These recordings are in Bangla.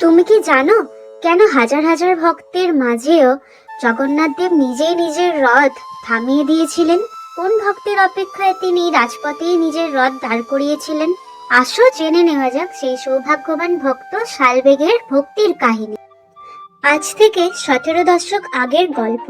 তুমি কি জানো কেন হাজার হাজার ভক্তের মাঝেও জগন্নাথ দেব নিজেই নিজের রথ থামিয়ে দিয়েছিলেন? কোন ভক্তের অপেক্ষায় তিনি রাজপথেই নিজের রথ দাঁড় করিয়েছিলেন? আসো জেনে নেওয়া যাক সেই সৌভাগ্যবান ভক্ত শালবেগের ভক্তির কাহিনী। আজ থেকে সতেরো দশক আগের গল্প।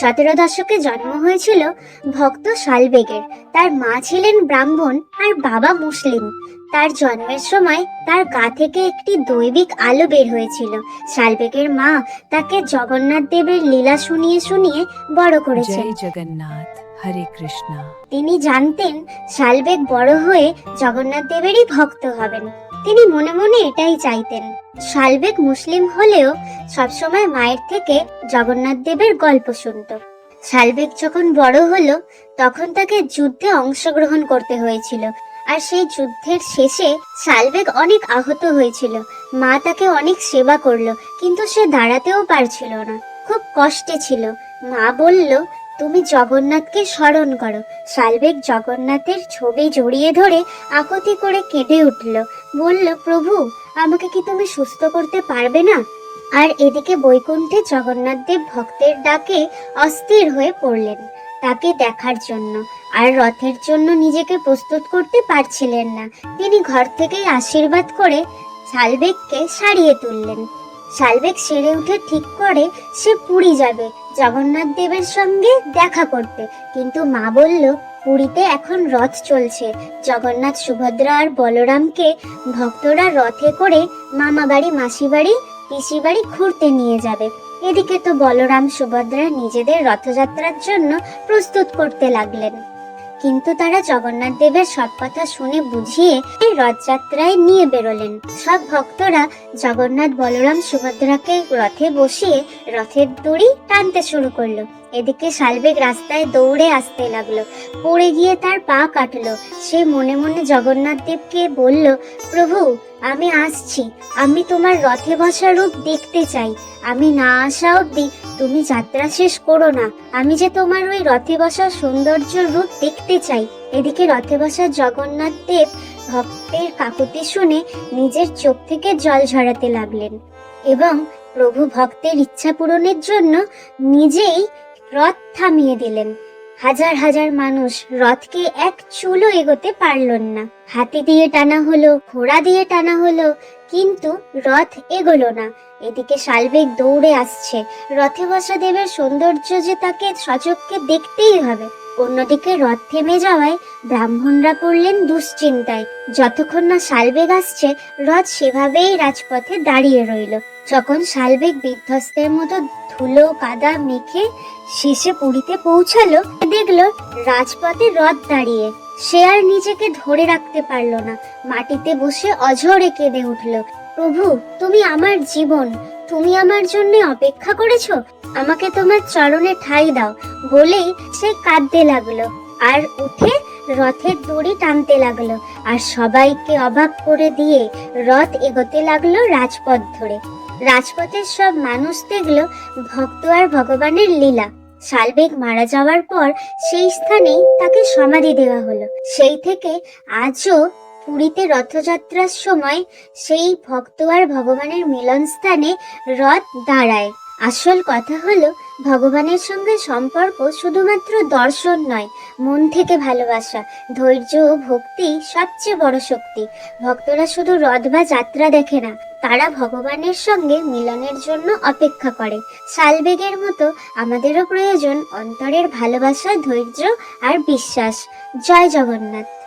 সতেরো দশকে জন্ম হয়েছিল ভক্ত শালবেগের। তার মা ছিলেন ব্রাহ্মণ আর বাবা মুসলিম। তার জন্মের সময় তার গা থেকে একটি দৈবিক আলো বের হয়েছিল। শালবেগের মা তাকে জগন্নাথ দেবের লীলা শুনিয়ে শুনিয়ে বড় করেছেন। জগন্নাথ হরে কৃষ্ণ। তিনি জানতেন শালবেগ বড় হয়ে জগন্নাথ দেবেরই ভক্ত হবেন। তিনি মনে মনে এটাই চাইতেন। শালবেগ মুসলিম হলেও সবসময় মায়ের থেকে জগন্নাথ দেবের গল্প শুনত। শালবেগ যখন বড় হলো, তখন তাকে যুদ্ধে অংশগ্রহণ করতে হয়েছিল। আর সেই যুদ্ধের শেষে শালবেগ অনেক আহত হয়েছিল। মা তাকে অনেক সেবা করল, কিন্তু সে দাঁড়াতেও পারছিল না। খুব কষ্টে ছিল। মা বলল তুমি জগন্নাথকে স্মরণ করো। শালবেগ জগন্নাথের ছবি জড়িয়ে ধরে আকুতি করে কেঁদে উঠল। বলল, প্রভু, আমাকে কি তুমি সুস্থ করতে পারবে না? আর এদিকে বৈকুণ্ঠে জগন্নাথ দেব ভক্তের ডাকে অস্থির হয়ে পড়লেন তাকে দেখার জন্য। আর রথের জন্য নিজেকে প্রস্তুত করতে পারছিলেন না। তিনি ঘর থেকেই আশীর্বাদ করে শালবেগকে সারিয়ে তুললেন। শালবেগ সেরে উঠে ঠিক করে সে পুরী যাবে, জগন্নাথ দেবের সঙ্গে দেখা করতে। কিন্তু মা বলল, পুরীতে এখন রথ চলছে। জগন্নাথ সুভদ্রা আর বলরামকে ভক্তরা রথে করে মামা বাড়ি মাসি বাড়ি পিসি বাড়ি ঘুরতে নিয়ে যাবে। এদিকে তো বলরাম সুভদ্রা নিজেদের রথযাত্রার জন্য প্রস্তুত করতে লাগলেন। কিন্তু তারা জগন্নাথ দেবের সব কথা শুনে বুঝিয়ে রথযাত্রায় নিয়ে বেরোলেন। সব ভক্তরা জগন্নাথ বলরাম সুভদ্রাকে রথে বসিয়ে রথের দড়ি টানতে শুরু করল। এদিকে শালবেগ রাস্তায় দৌড়ে আসতে লাগল। পড়ে গিয়ে তার পা কাটলো। সে মনে মনে জগন্নাথ দেবকে বলল, প্রভু আমি আসছি। আমি তোমার রথে বসা রূপ দেখতে চাই। আমি না আসা অব্দি তুমি যাত্রা শেষ করো না। আমি যে তোমার ওই রথে বসা সৌন্দর্য রূপ দেখতে চাই। এদিকে রথে বসা জগন্নাথ দেব ভক্তের কাকুতি শুনে নিজের চোখ থেকে জল ঝরাতে লাগলেন এবং প্রভু ভক্তের ইচ্ছা পূরণের জন্য নিজেই রথ থামিয়ে দিলেন। হাজার হাজার মানুষ রথকে এক চুলো এগোতে পারলেন না। হাতি দিয়ে টানা হলো, ঘোড়া দিয়ে টানা হলো, কিন্তু রথ এগোলো না। এদিকে শালবেগ দৌড়ে আসছে। রথে বসা দেবের সৌন্দর্য যে তাকে সচক্ষে দেখতেই হবে। অন্যদিকে রথ থেমে যাওয়ায় ব্রাহ্মণরা পড়লেন দুশ্চিন্তায়। যতক্ষণ না শালবেগ আসছে, রথ সেভাবেই রাজপথে দাঁড়িয়ে রইল। যখন শালবেগ বিধ্বস্তের মতো ধুলো কাদা মেখে শেষে পুরীতে পৌঁছালো। দেখল রাজপথে রথ দাঁড়িয়ে। সে আর নিজেকে ধরে রাখতে পারল না। মাটিতে বসে অঝরে কেঁদে উঠল। প্রভু, তুমি আমার জীবন। তুমি আমার জন্য অপেক্ষা করেছ? আমাকে তোমার চরণে ঠাই দাও। বলেই সে কাঁদতে লাগল আর উঠে রথের দড়ি টানতে লাগল। আর সবাইকে অবাক করে দিয়ে রথ এগোতে লাগল রাজপথ ধরে। রাজপথের সব মানুষ দেখল ভক্ত আর ভগবানের লীলা। শালবেগ মারা যাওয়ার পর সেই স্থানেই তাকে সমাধি দেওয়া হলো। সেই থেকে আজও পুরীতে রথযাত্রার সময় সেই ভক্ত আর ভগবানের মিলন স্থানে রথ দাঁড়ায়। আসল কথা হলো, ভগবানের সঙ্গে সম্পর্ক শুধুমাত্র দর্শন নয়, মন থেকে ভালোবাসা, ধৈর্য ও ভক্তি সবচেয়ে বড় শক্তি। ভক্তরা শুধু রথ বা যাত্রা দেখে না তারা ভগবানের সঙ্গে মিলনের জন্য অপেক্ষা করে। সালবেগের মতো আমাদেরও প্রয়োজন অন্তরের ভালোবাসা, ধৈর্য আর বিশ্বাস। জয় জগন্নাথ।